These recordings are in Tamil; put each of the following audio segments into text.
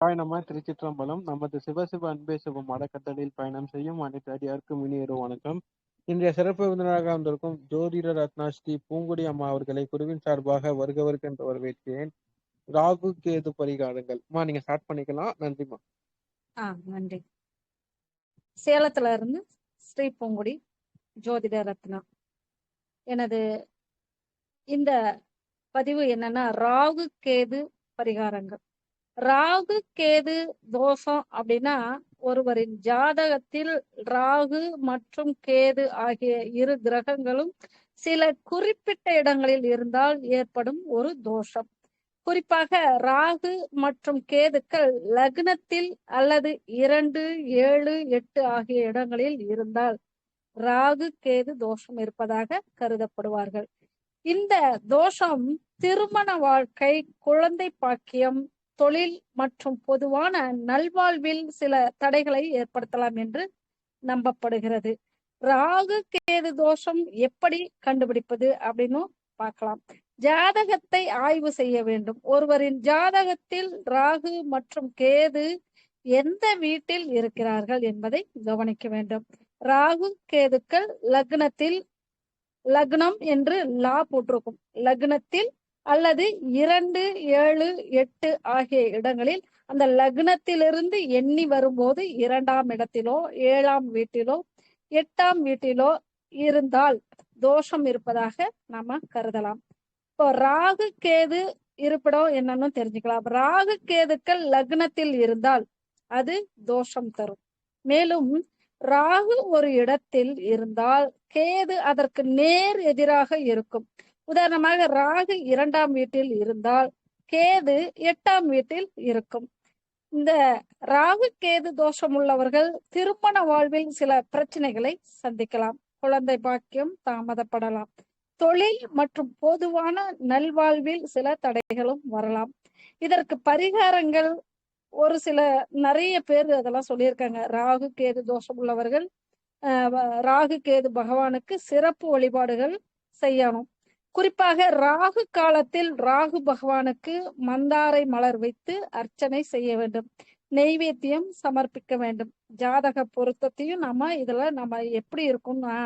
பயணமா திருச்சிற்றம்பலம் நமது சிவசிவ அன்பே சிவம் மடக்கட்டளையில் பயணம் செய்யும் அனைத்து அடியாருக்கும் இனியொரு வணக்கம். இன்றைய சிறப்பு விருந்தினராக வந்திருக்கும் ஜோதிட ரத்னா ஸ்ரீ பூங்குடி அம்மா அவர்களை குருவின் சார்பாக வருக வருக என்று வரவேற்கிறேன். ராகு கேது பரிகாரங்கள். அம்மா நீங்க ஸ்டார்ட் பண்ணிக்கலாம். நன்றிமா ஆ நன்றி. சேலத்துல இருந்து ஸ்ரீ பூங்குடி ஜோதிட ரத்னா. எனது இந்த பதிவு என்னன்னா ராகு கேது பரிகாரங்கள். ராகு கேது தோஷம் அப்படின்னா ஒருவரின் ஜாதகத்தில் ராகு மற்றும் கேது ஆகிய இரு கிரகங்களும் சில குறிப்பிட்ட இடங்களில் இருந்தால் ஏற்படும் ஒரு தோஷம். குறிப்பாக ராகு மற்றும் கேதுக்கள் லக்னத்தில் அல்லது இரண்டு ஏழு எட்டு ஆகிய இடங்களில் இருந்தால் ராகு கேது தோஷம் இருப்பதாக கருதப்படுவார்கள். இந்த தோஷம் திருமண வாழ்க்கை குழந்தை பாக்கியம் தொழில் மற்றும் பொதுவான நல்வாழ்வில் சில தடைகளை ஏற்படுத்தலாம் என்று நம்பப்படுகிறது. ராகு கேது தோஷம் எப்படி கண்டுபிடிப்பது அப்படின்னு பார்க்கலாம். ஜாதகத்தை ஆய்வு செய்ய வேண்டும். ஒருவரின் ஜாதகத்தில் ராகு மற்றும் கேது எந்த வீட்டில் இருக்கிறார்கள் என்பதை கவனிக்க வேண்டும். ராகு கேதுக்கள் லக்னத்தில் லக்னம் என்று லா போட்டிருக்கும். லக்னத்தில் அல்லது இரண்டு ஏழு எட்டு ஆகிய இடங்களில் அந்த லக்னத்திலிருந்து எண்ணி வரும்போது இரண்டாம் இடத்திலோ ஏழாம் வீட்டிலோ எட்டாம் வீட்டிலோ இருந்தால் தோஷம் இருப்பதாக நாம கருதலாம். இப்போ ராகு கேது இருப்பிடம் என்னன்னு தெரிஞ்சுக்கலாம். ராகு கேதுக்கள் லக்னத்தில் இருந்தால் அது தோஷம் தரும். மேலும் ராகு ஒரு இடத்தில் இருந்தால் கேது அதற்கு நேர் எதிராக இருக்கும். உதாரணமாக ராகு இரண்டாம் வீட்டில் இருந்தால் கேது எட்டாம் வீட்டில் இருக்கும். இந்த ராகு கேது தோஷம் உள்ளவர்கள் திருமண வாழ்வில் சில பிரச்சனைகளை சந்திக்கலாம். குழந்தை பாக்கியம் தாமதப்படலாம். தொழில் மற்றும் பொதுவான நல்வாழ்வில் சில தடைகளும் வரலாம். இதற்கு பரிகாரங்கள் ஒரு சில நிறைய பேர் அதெல்லாம் சொல்லியிருக்காங்க. ராகு கேது தோஷம் உள்ளவர்கள் ராகு கேது பகவானுக்கு சிறப்பு வழிபாடுகள் செய்யணும். குறிப்பாக ராகு காலத்தில் ராகு பகவானுக்கு மந்தாரை மலர் வைத்து அர்ச்சனை செய்ய வேண்டும். நெய்வேத்தியம் சமர்ப்பிக்க வேண்டும். ஜாதக பொருத்தத்தையும் நம்ம இதுல நம்ம எப்படி இருக்கும்னா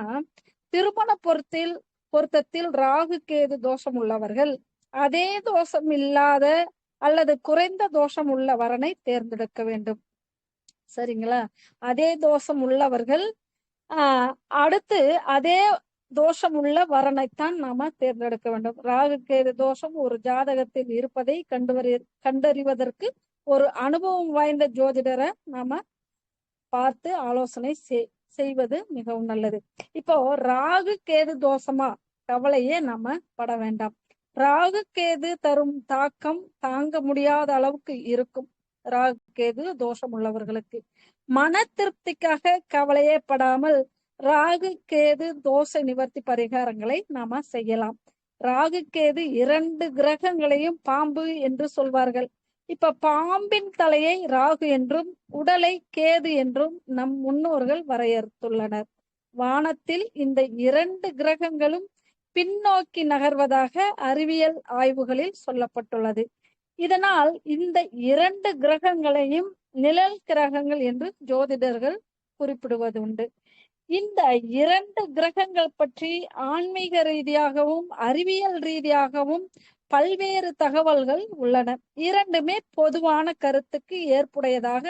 திருமண பொருத்தில் பொருத்தத்தில் ராகு கேது தோஷம் உள்ளவர்கள் அதே தோஷம் இல்லாத அல்லது குறைந்த தோஷம் உள்ள வரனை தேர்ந்தெடுக்க வேண்டும். சரிங்களா? அதே தோஷம் உள்ளவர்கள் ஆஹ் அடுத்து அதே தோஷம் உள்ள வரனைத்தான் நாம தேர்ந்தெடுக்க வேண்டும். ராகு கேது தோஷம் ஒரு ஜாதகத்தில் இருப்பதை கண்டுவரி கண்டறிவதற்கு ஒரு அனுபவம் வாய்ந்த ஜோதிடரை நாம பார்த்து ஆலோசனை செய்வது மிகவும் நல்லது. இப்போ ராகு கேது தோஷமா? கவலையே நாம பட வேண்டாம். ராகு கேது தரும் தாக்கம் தாங்க முடியாத அளவுக்கு இருக்கும் ராகு கேது தோஷம் உள்ளவர்களுக்கு மன திருப்திக்காக கவலையே படாமல் ராகு கேது தோஷ நிவர்த்தி பரிகாரங்களை நாம செய்யலாம். ராகு கேது இரண்டு கிரகங்களையும் பாம்பு என்று சொல்வார்கள். இப்ப பாம்பின் தலையை ராகு என்றும் உடலை கேது என்றும் நம் முன்னோர்கள் வரையறுத்துள்ளனர். வானத்தில் இந்த இரண்டு கிரகங்களும் பின்னோக்கி நகர்வதாக அறிவியல் ஆய்வுகளில் சொல்லப்பட்டுள்ளது. இதனால் இந்த இரண்டு கிரகங்களையும் நிழல் கிரகங்கள் என்று ஜோதிடர்கள் குறிப்பிடுவது உண்டு இந்த இரண்டு கிரகங்கள் பற்றி ஆன்மீக ரீதியாகவும் அறிவியல் ரீதியாகவும் பல்வேறு தகவல்கள் உள்ளன. இரண்டுமே பொதுவான கருத்துக்கு ஏற்புடையதாக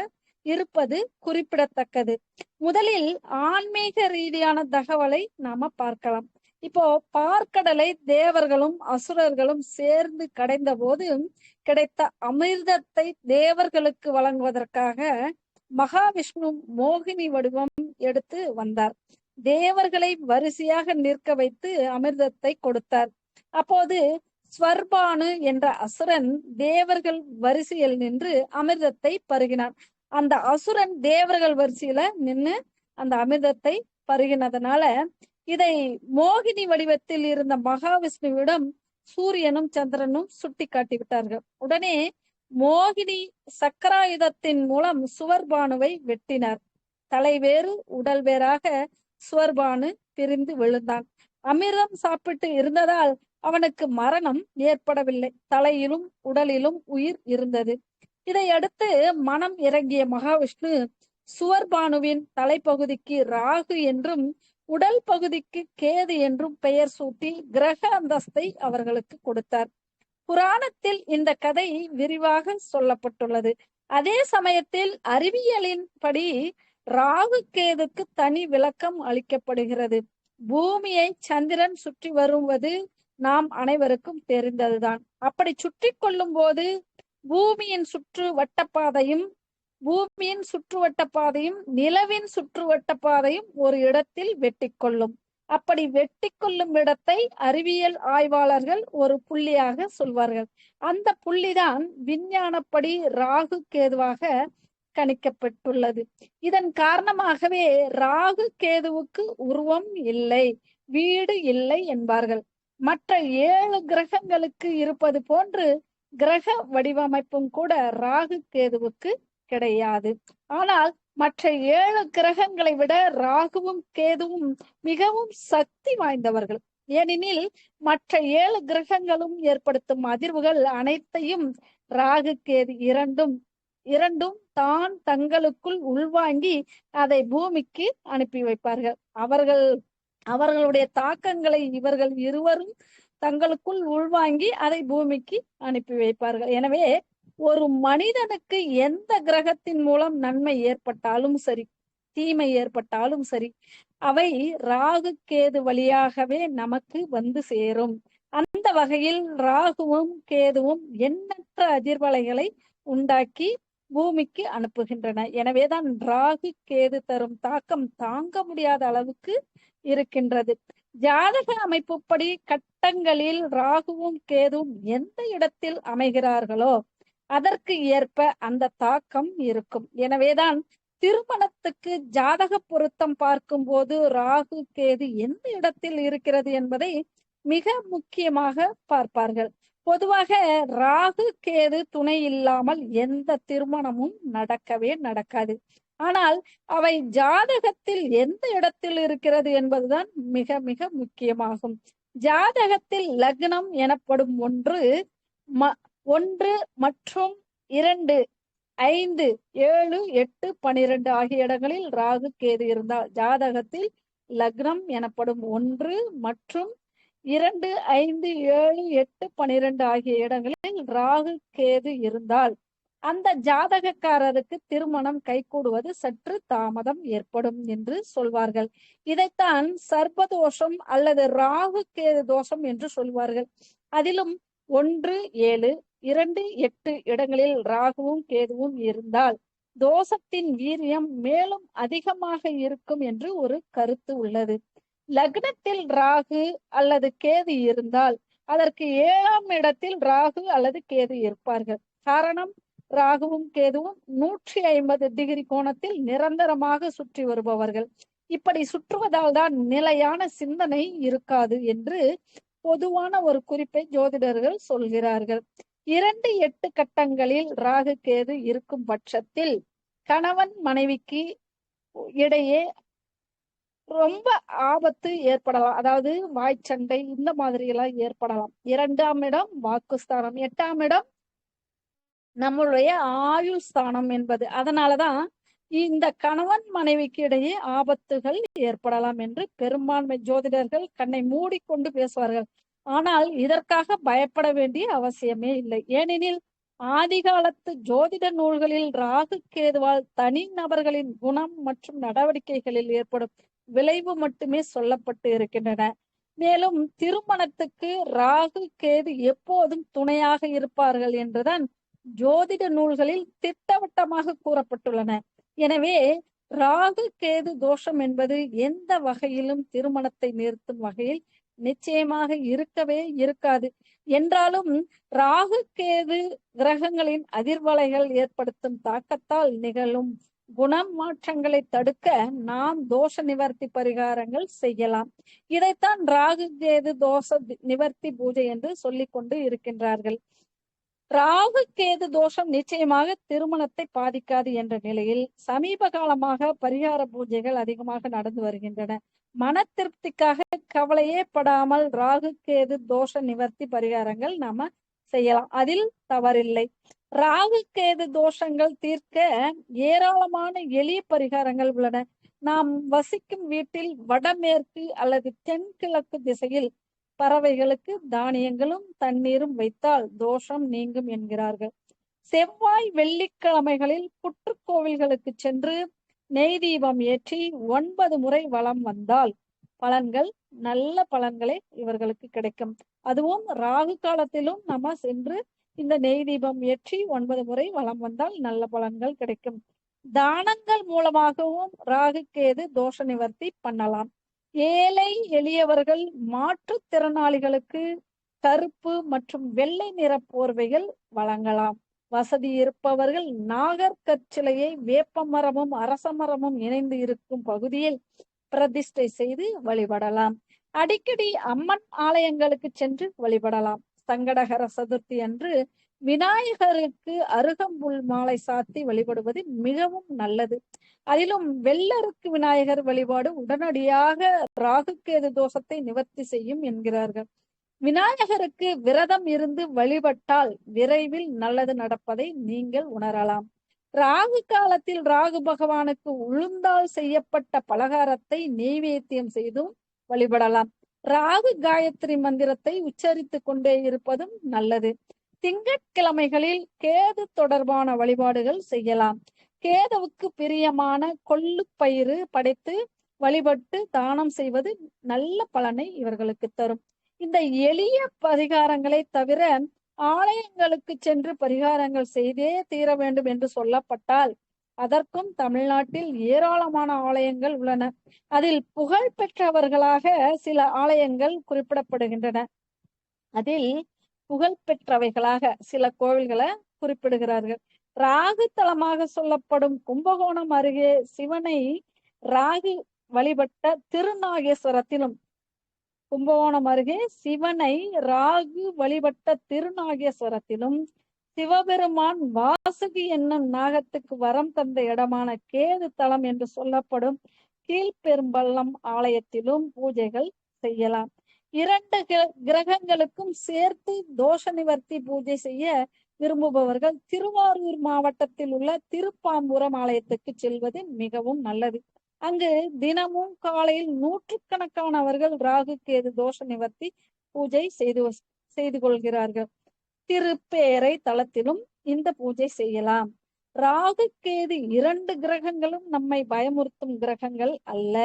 இருப்பது குறிப்பிடத்தக்கது. முதலில் ஆன்மீக ரீதியான தகவலை நாம பார்க்கலாம். இப்போ பார்க்கடலை தேவர்களும் அசுரர்களும் சேர்ந்து கடைந்த போது கிடைத்த அமிர்தத்தை தேவர்களுக்கு வழங்குவதற்காக மகாவிஷ்ணு மோகினி வடிவம் எடுத்து வந்தார். தேவர்களை வரிசையாக நிற்க வைத்து அமிர்தத்தை கொடுத்தார். அப்போது ஸ்வர்பானு என்ற அசுரன் தேவர்கள் வரிசையில் நின்று அமிர்தத்தை பருகினான். அந்த அசுரன் தேவர்கள் வரிசையில நின்று அந்த அமிர்தத்தை பருகினதுனால இதை மோகினி வடிவத்தில் இருந்த மகாவிஷ்ணுவிடம் சூரியனும் சந்திரனும் சுட்டி காட்டி விட்டார்கள் உடனே மோகினி சக்கராயுதத்தின் மூலம் சுவர்பானுவை வெட்டினார். தலைவேறு உடல் வேறாக சுவர்பானு பிரிந்து விழுந்தான். அமிர்தம் சாப்பிட்டு இருந்ததால் அவனுக்கு மரணம் ஏற்படவில்லை. தலையிலும் உடலிலும் உயிர் இருந்தது. இதையடுத்து மனம் இறங்கிய மகாவிஷ்ணு சுவர்பானுவின் தலைப்பகுதிக்கு ராகு என்றும் உடல் பகுதிக்கு கேது என்றும் பெயர் சூட்டி கிரக அந்தஸ்தை அவர்களுக்கு கொடுத்தார். புராணத்தில் இந்த கதை விரிவாக சொல்லப்பட்டுள்ளது. அதே சமயத்தில் அறிவியலின் படி ராகு கேதுக்கு தனி விளக்கம் அளிக்கப்படுகிறது. பூமியை சந்திரன் சுற்றி வருவது நாம் அனைவருக்கும் தெரிந்ததுதான். அப்படி சுற்றி கொள்ளும் போது பூமியின் சுற்று வட்டப்பாதையும் பூமியின் சுற்றுவட்ட பாதையும் நிலவின் சுற்றுவட்ட பாதையும் ஒரு இடத்தில் வெட்டி கொள்ளும் அப்படி வெட்டி கொள்ளும் இடத்தை அறிவியல் ஆய்வாளர்கள் ஒரு புள்ளியாக சொல்வார்கள். அந்த புள்ளிதான் விஞ்ஞானப்படி ராகு கேதுவாக கணிக்கப்பட்டுள்ளது. இதன் காரணமாகவே ராகு கேதுவுக்கு உருவம் இல்லை வீடு இல்லை என்பார்கள். மற்ற ஏழு கிரகங்களுக்கு இருப்பது போன்று கிரக வடிவமைப்பும் கூட ராகு கேதுவுக்கு கிடையாது. ஆனால் மற்ற ஏழு கிரகங்களை விட ராகுவும் கேதுவும் மிகவும் சக்தி வாய்ந்தவர்கள். ஏனெனில் மற்ற ஏழு கிரகங்களும் ஏற்படுத்தும் அதிர்வுகள் அனைத்தையும் ராகு கேது இரண்டும் இரண்டும் தான் தங்களுக்குள் உள்வாங்கி அதை பூமிக்கு அனுப்பி வைப்பார்கள். அவர்கள் அவர்களுடைய தாக்கங்களை இவர்கள் இருவரும் தங்களுக்குள் உள்வாங்கி அதை பூமிக்கு அனுப்பி வைப்பார்கள். எனவே ஒரு மனிதனுக்கு எந்த கிரகத்தின் மூலம் நன்மை ஏற்பட்டாலும் சரி தீமை ஏற்பட்டாலும் சரி அவை ராகு கேது வழியாகவே நமக்கு வந்து சேரும். அந்த வகையில் ராகுவும் கேதுவும் எண்ணற்ற அதிர்வலைகளை உண்டாக்கி பூமிக்கு அனுப்புகின்றன. எனவேதான் ராகு கேது தரும் தாக்கம் தாங்க முடியாத அளவுக்கு இருக்கின்றது. ஜாதக அமைப்புப்படி கட்டங்களில் ராகுவும் கேதுவும் எந்த இடத்தில் அமைகிறார்களோ அதற்கு ஏற்ப அந்த தாக்கம் இருக்கும். எனவேதான் திருமணத்துக்கு ஜாதக பொருத்தம் பார்க்கும் போது ராகு கேது எந்த இடத்தில் இருக்கிறது என்பதை மிக முக்கியமாக பார்ப்பார்கள். பொதுவாக ராகு கேது துணை இல்லாமல் எந்த திருமணமும் நடக்கவே நடக்காது. ஆனால் அவை ஜாதகத்தில் எந்த இடத்தில் இருக்கிறது என்பதுதான் மிக மிக முக்கியமாகும். ஜாதகத்தில் லக்னம் எனப்படும் ஒன்று ம ஒன்று மற்றும் இரண்டு ஐந்து ஏழு எட்டு பனிரெண்டு ஆகிய இடங்களில் ராகு கேது இருந்தால் ஜாதகத்தில் லக்னம் எனப்படும் ஒன்று மற்றும் இரண்டு ஐந்து ஏழு எட்டு பனிரெண்டு ஆகிய இடங்களில் ராகு கேது இருந்தால் அந்த ஜாதகக்காரருக்கு திருமணம் கைகூடுவது சற்று தாமதம் ஏற்படும் என்று சொல்வார்கள். இதைத்தான் சர்பதோஷம் அல்லது ராகு கேது தோஷம் என்று சொல்வார்கள். அதிலும் ஒன்று ஏழு இரண்டு எட்டு இடங்களில் ராகுவும் கேதுவும் இருந்தால் தோஷத்தின் வீரியம் மேலும் அதிகமாக இருக்கும் என்று ஒரு கருத்து உள்ளது. லக்னத்தில் ராகு அல்லது கேது இருந்தால் அதற்கு ஏழாம் இடத்தில் ராகு அல்லது கேது இருப்பார்கள். காரணம் ராகுவும் கேதுவும் நூற்றி ஐம்பது டிகிரி கோணத்தில் நிரந்தரமாக சுற்றி வருபவர்கள். இப்படி சுற்றுவதால் தான் நிலையான சிந்தனை இருக்காது என்று பொதுவான ஒரு குறிப்பை ஜோதிடர்கள் சொல்கிறார்கள். இரண்டு எட்டு கட்டங்களில் ராகு கேது இருக்கும் பட்சத்தில் கணவன் மனைவிக்கு இடையே ரொம்ப ஆபத்து ஏற்படலாம். அதாவது வாய்ச்சண்டை இந்த மாதிரி எல்லாம் ஏற்படலாம். இரண்டாம் இடம் வாக்குஸ்தானம் எட்டாம் இடம் நம்மளுடைய ஆயுள் ஸ்தானம் என்பது. அதனாலதான் இந்த கணவன் மனைவிக்கு இடையே ஆபத்துகள் ஏற்படலாம் என்று பெரும்பான்மை ஜோதிடர்கள் கண்ணை மூடிக்கொண்டு பேசுவார்கள். ஆனால் இதற்காக பயப்பட வேண்டிய அவசியமே இல்லை. ஏனெனில் ஆதிகாலத்து ஜோதிட நூல்களில் ராகு கேதுவால் தனி நபர்களின் குணம் மற்றும் நடவடிக்கைகளில் ஏற்படும் விளைவு மட்டுமே சொல்லப்பட்டு இருக்கின்றன. மேலும் திருமணத்துக்கு ராகு கேது எப்போதும் துணையாக இருப்பார்கள் என்றுதான் ஜோதிட நூல்களில் திட்டவட்டமாக கூறப்பட்டுள்ளன. எனவே ராகு கேது தோஷம் என்பது எந்த வகையிலும் திருமணத்தை நிறுத்தும் வகையில் நிச்சயமாக இருக்கவே இருக்காது. என்றாலும் ராகு கேது கிரகங்களின் அதிர்வலைகள் ஏற்படுத்தும் தாக்கத்தால் நிகழும் குணம் மாற்றங்களை தடுக்க நாம் தோஷ நிவர்த்தி பரிகாரங்கள் செய்யலாம். இதைத்தான் ராகு கேது தோஷ நிவர்த்தி பூஜை என்று சொல்லிக் கொண்டு இருக்கின்றார்கள். ராகு கேது தோஷம் நிச்சயமாக திருமணத்தை பாதிக்காது என்ற நிலையில் சமீப காலமாக பரிகார பூஜைகள் அதிகமாக நடந்து வருகின்றன. மன திருப்திக்காக கவலையே படாமல் ராகு கேது தோஷ நிவர்த்தி பரிகாரங்கள் நாம செய்யலாம். அதில் தவறில்லை. ராகு கேது தோஷங்கள் தீர்க்க ஏராளமான எளிய பரிகாரங்கள் உள்ளன. நாம் வசிக்கும் வீட்டில் வடமேற்கு அல்லது தென்கிழக்கு திசையில் பறவைகளுக்கு தானியங்களும் தண்ணீரும் வைத்தால் தோஷம் நீங்கும் என்கிறார்கள். செவ்வாய் வெள்ளிக்கிழமைகளில் புற்றுக்கோவில்களுக்கு சென்று நெய் தீபம் ஏற்றி ஒன்பது முறை வளம் வந்தால் பலன்கள் நல்ல பலன்களே இவர்களுக்கு கிடைக்கும். அதுவும் ராகு காலத்திலும் நம்ம சென்று இந்த நெய் தீபம் ஏற்றி ஒன்பது முறை வளம் வந்தால் நல்ல பலன்கள் கிடைக்கும். தானங்கள் மூலமாகவும் ராகு கேது தோஷ நிவர்த்தி பண்ணலாம். ஏழை எளியவர்கள் மாற்றுத்திறனாளிகளுக்கு கருப்பு மற்றும் வெள்ளை நிற போர்வைகள் வழங்கலாம். வசதி இருப்பவர்கள் நாகர்கற்சிலையை வேப்ப மரமும் அரச மரமும் இணைந்து இருக்கும் பகுதியில் பிரதிஷ்டை செய்து வழிபடலாம். அடிக்கடி அம்மன் ஆலயங்களுக்கு சென்று வழிபடலாம். சங்கடகர சதுர்த்தி அன்று விநாயகருக்கு அருகம்புல் மாலை சாத்தி வழிபடுவது மிகவும் நல்லது. அதிலும் வெள்ளருக்கு விநாயகர் வழிபாடு உடனடியாக ராகுக்கேது தோஷத்தை நிவர்த்தி செய்யும் என்கிறார்கள். விநாயகருக்கு விரதம் இருந்து வழிபட்டால் விரைவில் நல்லது நடப்பதை நீங்கள் உணரலாம். ராகு காலத்தில் ராகு பகவானுக்கு உளுந்தால் செய்யப்பட்ட பலகாரத்தை நெய்வேத்தியம் செய்தும் வழிபடலாம். ராகு காயத்ரி மந்திரத்தை உச்சரித்துக் கொண்டே இருப்பதும் நல்லது. திங்கட்கிழமைகளில் கேது தொடர்பான வழிபாடுகள் செய்யலாம். கேதுவுக்கு பிரியமான கொள்ளு பயிறு படைத்து வழிபட்டு தானம் செய்வது நல்ல பலனை இவர்களுக்கு தரும். இந்த எளிய பரிகாரங்களை தவிர ஆலயங்களுக்கு சென்று பரிகாரங்கள் செய்தே தீர வேண்டும் என்று சொல்லப்பட்டால் அதற்கும் தமிழ்நாட்டில் ஏராளமான ஆலயங்கள் உள்ளன. அதில் புகழ் பெற்றவர்களாக சில ஆலயங்கள் குறிப்பிடப்படுகின்றன. அதில் புகழ் பெற்றவைகளாக சில கோவில்களை குறிப்பிடுகிறார்கள். ராகு தலமாக சொல்லப்படும் கும்பகோணம் அருகே சிவனை ராகு வழிபட்ட திருநாகேஸ்வரத்திலும் கும்பகோணம் அருகே சிவனை ராகு வழிபட்ட திருநாகேஸ்வரத்திலும் சிவபெருமான் வாசுகி என்னும் நாகத்துக்கு வரம் தந்த இடமான கேது தலம் என்று சொல்லப்படும் கீழ்பெரும்பள்ளம் ஆலயத்திலும் பூஜைகள் செய்யலாம். இரண்டு கிரகங்களுக்கும் சேர்த்து தோஷ நிவர்த்தி பூஜை செய்ய விரும்புபவர்கள் திருவாரூர் மாவட்டத்தில் உள்ள திருப்பாம்புரம் ஆலயத்துக்கு செல்வது மிகவும் நல்லது. அங்கு தினமும் காலையில் நூற்றுக்கணக்கானவர்கள் ராகு கேது தோஷ நிவர்த்தி பூஜை செய்து செய்து கொள்கிறார்கள். திருப்பேரை தளத்திலும் இந்த பூஜை செய்யலாம். ராகு கேது இரண்டு கிரகங்களும் நம்மை பயமுறுத்தும் கிரகங்கள் அல்ல.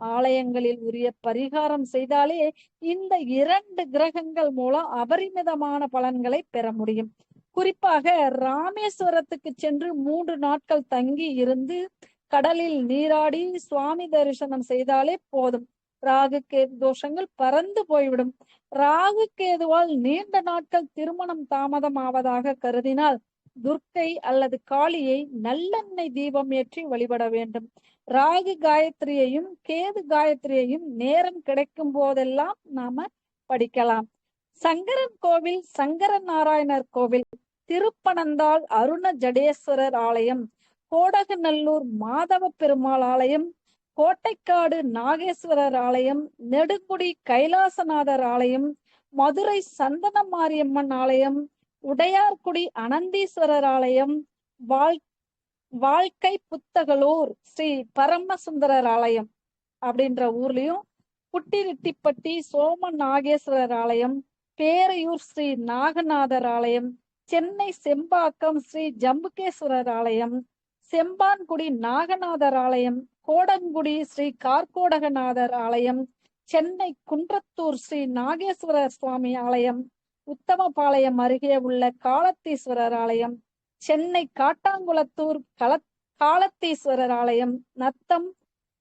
ஆலயங்களில் உரிய பரிகாரம் செய்தாலே இந்த இரண்டு கிரகங்கள் மூலம் அபரிமிதமான பலன்களை பெற முடியும். குறிப்பாக ராமேஸ்வரத்துக்கு சென்று மூன்று நாட்கள் தங்கி இருந்து கடலில் நீராடி சுவாமி தரிசனம் செய்தாலே போதும். ராகு கேது தோஷங்கள் பறந்து போய்விடும். ராகு கேதுவால் நீண்ட நாட்கள் திருமணம் தாமதம் ஆவதாக கருதினால் துர்க்கை அல்லது காளியை நல்லெண்ணெய் தீபம் ஏற்றி வழிபட வேண்டும். ராகு காயத்ரியையும் கேது காயத்ரியையும் நேரம் கிடைக்கும் போதெல்லாம் நாம படிக்கலாம். சங்கரன் கோவில் சங்கர நாராயணர் கோவில் திருப்பனந்தாள் அருண ஜடேஸ்வரர் ஆலயம் கோடகநல்லூர் மாதவ பெருமாள் ஆலயம் கோட்டைக்காடு நாகேஸ்வரர் ஆலயம் நெடுங்குடி கைலாசநாதர் ஆலயம் மதுரை சந்தன மாரியம்மன் ஆலயம் உடையார்குடி அனந்தீஸ்வரர் ஆலயம் வாழ் வாழ்க்கை புத்தகலூர் ஸ்ரீ பரமசுந்தரர் ஆலயம் அப்படின்ற ஊர்லயும் குட்டிரிட்டிப்பட்டி சோம நாகேஸ்வரர் ஆலயம் பேரையூர் ஸ்ரீ நாகநாதர் ஆலயம் சென்னை செம்பாக்கம் ஸ்ரீ ஜம்புகேஸ்வரர் ஆலயம் செம்பான்குடி நாகநாதர் ஆலயம் கோடங்குடி ஸ்ரீ கார்கோடகநாதர் ஆலயம் சென்னை குன்றத்தூர் ஸ்ரீ நாகேஸ்வரர் சுவாமி ஆலயம் உத்தமபாளையம் அருகே உள்ள காலத்தீஸ்வரர் ஆலயம் சென்னை காட்டாங்குளத்தூர் கல காலத்தீஸ்வரர் ஆலயம் நத்தம்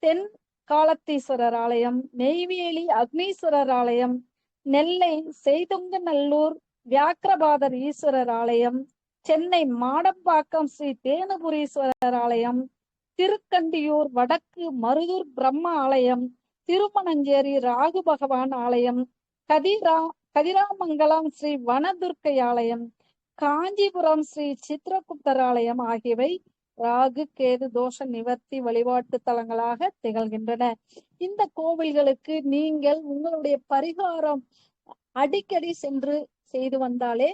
தென் காலத்தீஸ்வரர் ஆலயம் நெய்வேலி அக்னீஸ்வரர் ஆலயம் நெல்லை செய்துங்கநல்லூர் வியாக்கிரபாதர் ஈஸ்வரர் ஆலயம் சென்னை மாடம்பாக்கம் ஸ்ரீ தேனுபுரீஸ்வரர் ஆலயம் திருக்கண்டியூர் வடக்கு மருதூர் பிரம்ம ஆலயம் திருமணஞ்சேரி ராகு பகவான் ஆலயம் கதிரா கதிராமங்கலம் ஸ்ரீ வனதுர்க்கை ஆலயம் காஞ்சிபுரம் ஸ்ரீ சித்திரகுப்தர் ஆலயம் ஆகியவை ராகு கேது தோஷ நிவர்த்தி வழிபாட்டு தலங்களாக திகழ்கின்றன. இந்த கோவில்களுக்கு நீங்கள் உங்களுடைய பரிகாரம் அடிக்கடி சென்று செய்து வந்தாலே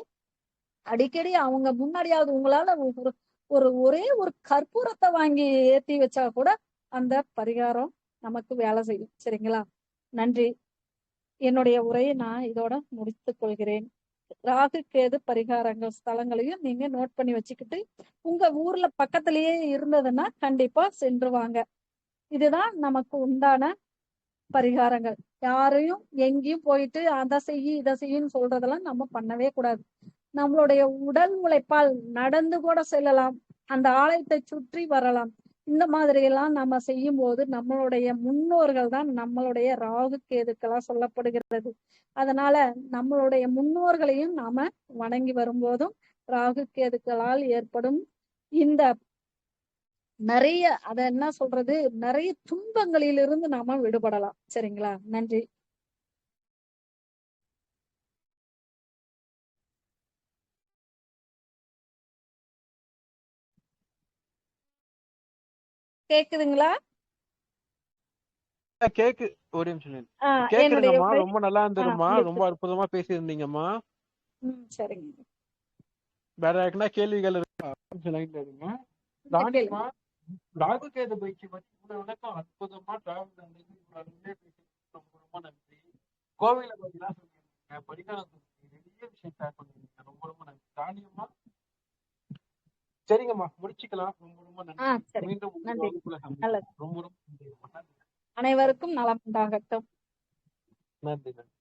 அடிக்கடி அவங்க முன்னாடியாவது உங்களால ஒரு ஒரு ஒரே ஒரு கற்பூரத்தை வாங்கி ஏத்தி வச்சா கூட அந்த பரிகாரம் நமக்கு வேலை செய்யும். சரிங்களா? நன்றி. என்னுடைய உரையை நான் இதோட முடித்துக் கொள்கிறேன். ராகு கேது பரிகாரங்கள் ஸ்தலங்களையும் நீங்க நோட் பண்ணி வச்சுக்கிட்டு உங்க ஊர்ல பக்கத்திலேயே இருந்ததுன்னா கண்டிப்பா சென்று வாங்க. இதுதான் நமக்கு உண்டான பரிகாரங்கள். யாரையும் எங்கேயும் போயிட்டு அதை செய்யி இதை செய்யுன்னு சொல்றதெல்லாம் நம்ம பண்ணவே கூடாது. நம்மளுடைய உடல் உழைப்பால் நடந்து கூட செல்லலாம். அந்த ஆலயத்தை சுற்றி வரலாம். இந்த மாதிரி எல்லாம் நம்ம செய்யும் போது நம்மளுடைய முன்னோர்கள் தான் நம்மளுடைய ராகு கேதுக்கெல்லாம் சொல்லப்படுகிறது. அதனால நம்மளுடைய முன்னோர்களையும் நாம வணங்கி வரும்போதும் ராகு கேதுக்களால் ஏற்படும் இந்த நிறைய அத என்ன சொல்றது? நிறைய துன்பங்களிலிருந்து நாம விடுபடலாம். சரிங்களா? நன்றி. கேக்குதுங்களா? கேக்கு ஒரு நிமிஷம் உரை- ரொம்ப நல்லா இருந்ததும்மா ஆ, ரொம்ப அற்புதமா பேசியிருந்தீங்கம்மா. சரிங்க. வேற யாருக்குன்னா கேள்விகள் இருக்கா? ராணிமா ராகு கேது பயிற்சி பத்தி இவ்வளவு விளக்கம் அற்புதமா டிராவல். ரொம்ப ரொம்ப நன்றி. கோவில பத்தி எல்லாம் சொல்லியிருந்தீங்க பரிகாரம் சொன்னீங்க நிறைய விஷயம் ஷேர் பண்ணிருக்கீங்க ரொம்ப ரொம்ப நன்றி. ராணியம்மா சரிங்கம்மா முடிச்சுக்கலாம். ரொம்ப ரொம்ப மீண்டும் நல்லது. ரொம்ப ரொம்ப அனைவருக்கும் நலம் உண்டாகட்டும். நன்றி நன்றி.